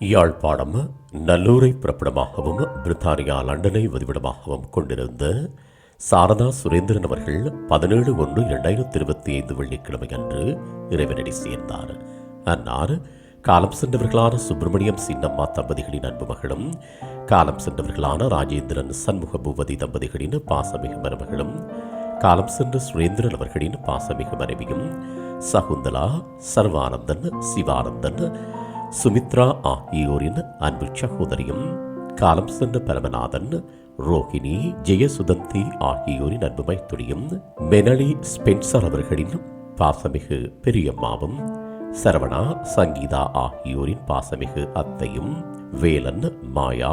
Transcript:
யாழ்ப்பாணம் நல்லூரை பிறப்பிடமாகவும் பிரித்தானியா லண்டனை வதிவிடமாகவும் கொண்டிருந்த சாரதா சுரேந்திரன் அவர்கள் பதினேழு ஒன்று இரண்டாயிரத்தி இருபத்தி ஐந்து வெள்ளிக்கிழமை அன்று இறைவனடி சேர்ந்தார். அன்னார் காலம் சென்றவர்களான சுப்பிரமணியம் சின்னம்மா தம்பதிகளின் அன்பு மகளும் காலம் சென்றவர்களான ராஜேந்திரன் சண்முக பூபதி தம்பதிகளின் பாசமிகு மருமகளும் காலம் சென்ற சுரேந்திரன் அவர்களின் பாசமிகு மனைவியும் சகுந்தலா சர்வானந்தன் சிவானந்தன் சுமித்ரா ஆகியோரின் அன்பு சகோதரியும் காலம் சென்ற பரமநாதன் ரோஹிணி ஜெயசுதந்தி ஆகியோரின் அன்பு மைத்துடியும் மெனலி ஸ்பென்சர் அவர்களின் பாசமிகு பெரியம்மாவும் சரவணா சங்கீதா ஆகியோரின் பாசமிகு அத்தையும் வேலன் மாயா